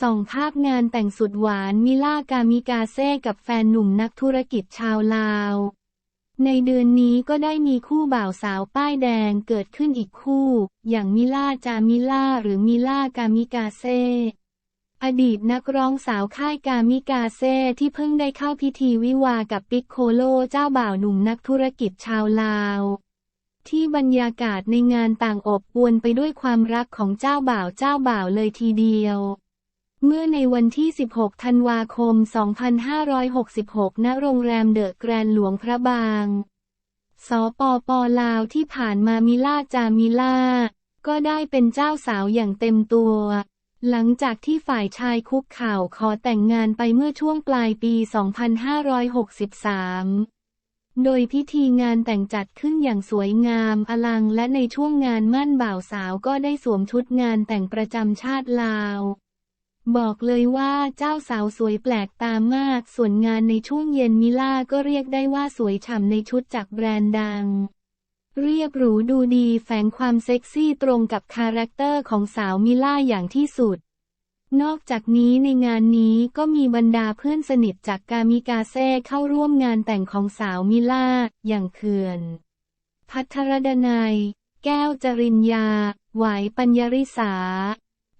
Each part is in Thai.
ส่องภาพงานแต่งสุดหวานมิล่ากามิกาเซ่กับแฟนหนุ่มนักธุรกิจชาวลาว ในเดือนนี้ก็ได้มีคู่บ่าวสาวป้ายแดงเกิดขึ้นอีกคู่ อย่างมิล่าจามิล่าหรือมิล่ากามิกาเซ่อดีตนักร้องสาวค่ายกามิกาเซ่ที่เพิ่งได้เข้าพิธีวิวากับปิกโคโลเจ้าบ่าวหนุ่มนักธุรกิจชาวลาวที่บรรยากาศในงานต่างอบอวลไปด้วยความรักของเจ้าบ่าวเจ้าบ่าวเลยทีเดียว เมื่อในวันที่ 16 ธันวาคม 2566 ณ โรงแรมเดอะแกรนหลวงพระบาง สปปลาวที่ผ่านมามิล่าจามิล่าก็ได้เป็นเจ้าสาวอย่างเต็มตัว หลังจากที่ฝ่ายชายคุกเข่าขอแต่งงานไปเมื่อช่วงปลายปี 2563โดยพิธีงานแต่งจัดขึ้นอย่างสวยงามอลังและในช่วงงานมั่นบ่าวสาวก็ได้สวมชุดงานแต่งประจำชาติลาว บอกเลยว่าเจ้าสาวสวยแปลกตามาก ส่วนงานในช่วงเย็นมิล่าก็เรียกได้ว่าสวยฉ่ำในชุดจากแบรนด์ดัง เรียบหรูดูดีแฝงความเซ็กซี่ตรงกับคาแรคเตอร์ของสาวมิล่าอย่างที่สุด นอกจากนี้ในงานนี้ก็มีบรรดาเพื่อนสนิทจากกามิกาเซ่เข้าร่วมงานแต่งของสาวมิล่า อย่างเขื่อน พัทรดนัยแก้วจริญญา หวายปัญญริสา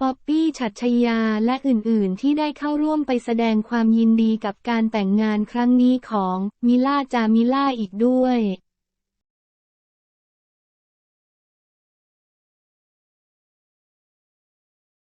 ป๊อปปี้ฉัตรชยาและอื่นๆ ที่ได้เข้าร่วมไปแสดงความยินดีกับการแต่งงานครั้งนี้ของมิล่าจามิล่าอีกด้วย